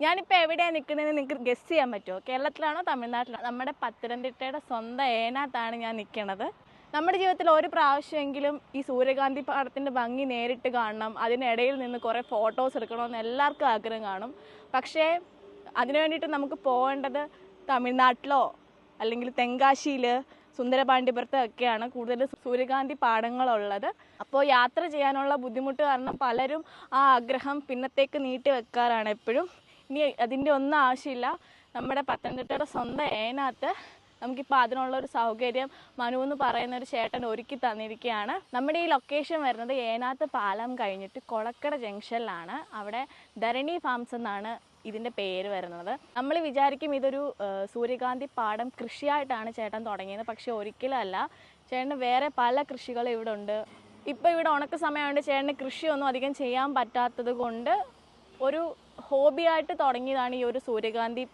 ഞാനിപ്പോൾ എവിടെയാണ് നിൽക്കുന്നതെന്ന് നിങ്ങൾക്ക് ഗസ് ചെയ്യാൻ പറ്റുമോ? കേരളത്തിലാണോ തമിഴ്നാട്ടിലാണോ? നമ്മുടെ പത്തനംതിട്ടയുടെ സ്വന്തം ഏനാത്താണ് ഞാൻ നിൽക്കുന്നത് നമ്മുടെ ജീവിതത്തിൽ ഒരു പ്രാവശ്യമെങ്കിലും ഈ സൂര്യകാന്തി പാടത്തിന്റെ ഭംഗി നേരിട്ട് കാണണം. അതിനിടയിൽ നിന്ന് കുറേ ഫോട്ടോസ് എടുക്കണമെന്ന് എല്ലാവർക്കും ആഗ്രഹം കാണും. പക്ഷേ അതിനു വേണ്ടിയിട്ട് നമുക്ക് പോകേണ്ടത് തമിഴ്നാട്ടിലോ അല്ലെങ്കിൽ തെങ്കാശിയിൽ സുന്ദരപാണ്ഡിപുരത്ത് ഒക്കെയാണ് കൂടുതൽ സൂര്യകാന്തി പാടങ്ങളുള്ളത്. അപ്പോൾ യാത്ര ചെയ്യാനുള്ള ബുദ്ധിമുട്ട് കാരണം പലരും ആ ആഗ്രഹം പിന്നത്തേക്ക് നീട്ടി വെക്കാറാണ് എപ്പോഴും. ഇനി അതിന്റെ ഒന്നും ആവശ്യമില്ല. നമ്മുടെ പത്തനംതിട്ടയുടെ സ്വന്തം ഏനകത്ത് നമുക്കിപ്പോൾ അതിനുള്ള ഒരു സൗകര്യം മനു എന്ന് പറയുന്ന ഒരു ചേട്ടൻ ഒരുക്കി തന്നിരിക്കുകയാണ്. നമ്മുടെ ഈ ലൊക്കേഷൻ വരുന്നത് ഏനാത്ത് പാലം കഴിഞ്ഞിട്ട് കൊളക്കട ജംഗ്ഷനിലാണ്. അവിടെ ധരണി ഫാംസ് എന്നാണ് ഇതിന്റെ പേര് വരുന്നത്. നമ്മൾ വിചാരിക്കും ഇതൊരു സൂര്യകാന്തി പാടം കൃഷിയായിട്ടാണ് ചേട്ടൻ തുടങ്ങിയത് പക്ഷെ ഒരിക്കലല്ല ചേട്ടന് വേറെ പല കൃഷികളും ഇവിടെ ഉണ്ട്. ഇപ്പോൾ ഇവിടെ ഉണക്ക സമയമുണ്ട് ചേട്ടന് കൃഷിയൊന്നും അധികം ചെയ്യാൻ പറ്റാത്തത് കൊണ്ട് ഒരു ഹോബിയായിട്ട് തുടങ്ങിയതാണ് ഈ ഒരു സൂര്യകാന്തി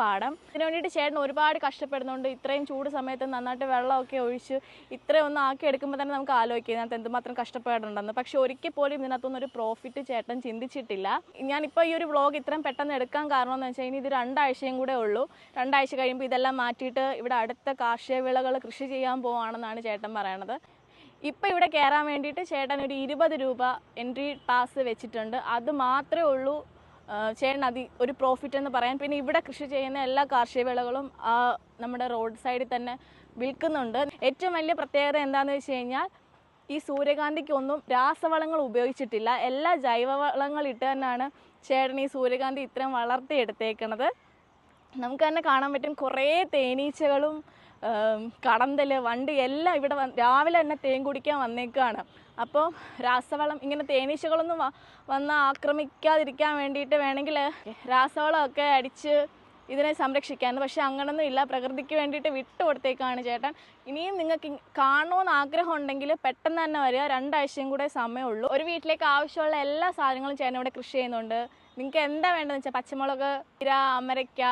പാടം. ഇതിനു വേണ്ടിയിട്ട് ചേട്ടൻ ഒരുപാട് കഷ്ടപ്പെടുന്നുണ്ട്. ഇത്രയും ചൂട് സമയത്ത് നന്നായിട്ട് വെള്ളമൊക്കെ ഒഴിച്ച് ഇത്രയും ഒന്ന് ആക്കി എടുക്കുമ്പോൾ തന്നെ നമുക്ക് ആലോചിക്കാം. ഇതിനകത്ത് എന്തുമാത്രം കഷ്ടപ്പാടുണ്ടെന്ന് പക്ഷെ ഒരിക്കൽ പോലും ഇതിനകത്തൊന്നും ഒരു പ്രോഫിറ്റ് ചേട്ടൻ ചിന്തിച്ചിട്ടില്ല. ഞാനിപ്പോൾ ഈ ഒരു വ്ളോഗ് ഇത്രയും പെട്ടെന്ന് എടുക്കാൻ കാരണം എന്ന് വെച്ചാൽ ഇനി ഇത് രണ്ടാഴ്ചയും കൂടെ ഉള്ളൂ. രണ്ടാഴ്ച കഴിയുമ്പോൾ ഇതെല്ലാം മാറ്റിയിട്ട് ഇവിടെ അടുത്ത കാർഷിക വിളകൾ കൃഷി ചെയ്യാൻ പോവാണെന്നാണ് ചേട്ടൻ പറയണത്. ഇപ്പം ഇവിടെ കയറാൻ വേണ്ടിയിട്ട് ചേട്ടൻ ഒരു ഇരുപത് രൂപ എൻട്രി പാസ് വെച്ചിട്ടുണ്ട്. അത് മാത്രമേ ഉള്ളൂ. ചേട്ടൻ അതി ഒരു പ്രോഫിറ്റ് എന്ന് പറയാൻ പിന്നെ ഇവിടെ കൃഷി ചെയ്യുന്ന എല്ലാ കാർഷിക വിളകളും ആ നമ്മുടെ റോഡ് സൈഡിൽ തന്നെ വിൽക്കുന്നുണ്ട്. ഏറ്റവും വലിയ പ്രത്യേകത എന്താണെന്ന് വെച്ച് കഴിഞ്ഞാൽ ഈ സൂര്യകാന്തിക്കൊന്നും രാസവളങ്ങൾ ഉപയോഗിച്ചിട്ടില്ല. എല്ലാ ജൈവവളങ്ങൾ ഇട്ട് തന്നെയാണ് ചേട്ടൻ ഈ സൂര്യകാന്തി ഇത്രയും വളർത്തിയെടുത്തേക്കണത്. നമുക്ക് തന്നെ കാണാൻ പറ്റും കുറേ തേനീച്ചകളും ആം, കടന്തൽ വണ്ട് എല്ലാം ഇവിടെ രാവിലെ തന്നെ തേൻ കുടിക്കാൻ വന്നേക്കാണ്. അപ്പോൾ രാസവളം ഇങ്ങനെ തേനീച്ചകളൊന്നും വന്ന് ആക്രമിക്കാതിരിക്കാൻ വേണ്ടിയിട്ട് വേണമെങ്കിൽ രാസവളമൊക്കെ അടിച്ച് ഇതിനെ സംരക്ഷിക്കാൻ പക്ഷെ അങ്ങനൊന്നും ഇല്ല. പ്രകൃതിക്ക് വേണ്ടിയിട്ട് വിട്ടു കൊടുത്തേക്കാണ് ചേട്ടൻ. ഇനിയും നിങ്ങൾക്ക് കാണണമെന്ന് ആഗ്രഹം ഉണ്ടെങ്കിൽ പെട്ടെന്ന് തന്നെ വരിക. രണ്ടാഴ്ചയും കൂടെ സമയമുള്ളൂ. ഒരു വീട്ടിലേക്ക് ആവശ്യമുള്ള എല്ലാ സാധനങ്ങളും ചേട്ടൻ ഇവിടെ കൃഷി ചെയ്യുന്നുണ്ട്. നിങ്ങൾക്ക് എന്താ വേണ്ടതെന്ന് വെച്ചാൽ പച്ചമുളക് ഇര അമരയ്ക്ക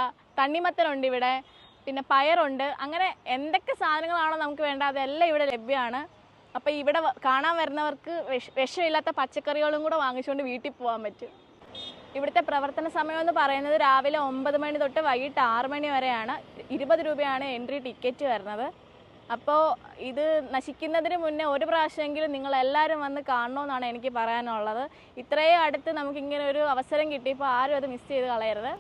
തണ്ണിമത്തനുണ്ട് ഇവിടെ. പിന്നെ പയറുണ്ട്. അങ്ങനെ എന്തൊക്കെ സാധനങ്ങളാണോ നമുക്ക് വേണ്ട അതെല്ലാം ഇവിടെ ലഭ്യമാണ്. അപ്പോൾ ഇവിടെ കാണാൻ വരുന്നവർക്ക് വിഷ വിഷമില്ലാത്ത പച്ചക്കറികളും കൂടെ വാങ്ങിച്ചുകൊണ്ട് വീട്ടിൽ പോകാൻ പറ്റും. ഇവിടുത്തെ പ്രവർത്തന സമയം എന്ന് പറയുന്നത് രാവിലെ ഒമ്പത് മണി തൊട്ട് വൈകിട്ട് ആറ് മണി വരെയാണ്. ഇരുപത് രൂപയാണ് എൻട്രി ടിക്കറ്റ് വരുന്നത്. അപ്പോൾ ഇത് നശിക്കുന്നതിന് മുന്നേ ഒരു പ്രാവശ്യമെങ്കിലും നിങ്ങൾ എല്ലാവരും വന്ന് കാണണമെന്നാണ് എനിക്ക് പറയാനുള്ളത്. ഇത്രയും അടുത്ത് നമുക്കിങ്ങനെ ഒരു അവസരം കിട്ടിയപ്പോൾ ആരും അത് മിസ് ചെയ്ത് കളയരുത്.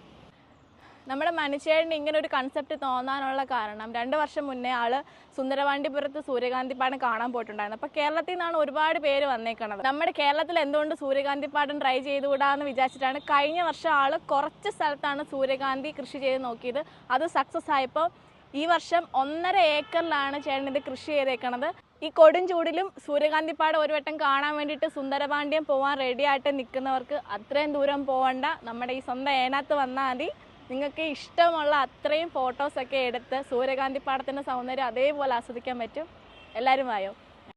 നമ്മുടെ മനുഷ്യന് ഇങ്ങനെ ഒരു കൺസെപ്റ്റ് തോന്നാനുള്ള കാരണം രണ്ട് വർഷം മുന്നേ ആൾ സുന്ദരവാണ്ടിപുരത്ത് സൂര്യകാന്തി പാടം കാണാൻ പോയിട്ടുണ്ടായിരുന്നു. അപ്പോൾ കേരളത്തിൽ നിന്നാണ് ഒരുപാട് പേര് വന്നേക്കണത്. നമ്മുടെ കേരളത്തിൽ എന്തുകൊണ്ട് സൂര്യകാന്തി പാടം ട്രൈ ചെയ്തുകൂടാന്ന് വിചാരിച്ചിട്ടാണ് കഴിഞ്ഞ വർഷം ആൾ കുറച്ച് സ്ഥലത്താണ് സൂര്യകാന്തി കൃഷി ചെയ്ത് നോക്കിയത്. അത് സക്സസ് ആയപ്പോൾ ഈ വർഷം ഒന്നര ഏക്കറിലാണ് ചേട്ടൻ ഇത് കൃഷി ചെയ്തേക്കണത്. ഈ കൊടും ചൂടിലും സൂര്യകാന്തിപ്പാട് ഒരു വട്ടം കാണാൻ വേണ്ടിയിട്ട് സുന്ദരപാണ്ഡ്യം പോകാൻ റെഡിയായിട്ട് നിൽക്കുന്നവർക്ക് അത്രയും ദൂരം പോകണ്ട നമ്മുടെ ഈ സ്വന്തം ഏനാത്ത് വന്നാൽ മതി. നിങ്ങൾക്ക് ഇഷ്ടമുള്ള അത്രയും ഫോട്ടോസൊക്കെ എടുത്ത് സൂര്യകാന്തി പാടത്തിന്റെ സൗന്ദര്യം അതേപോലെ ആസ്വദിക്കാൻ പറ്റും. എല്ലാവരും വായോ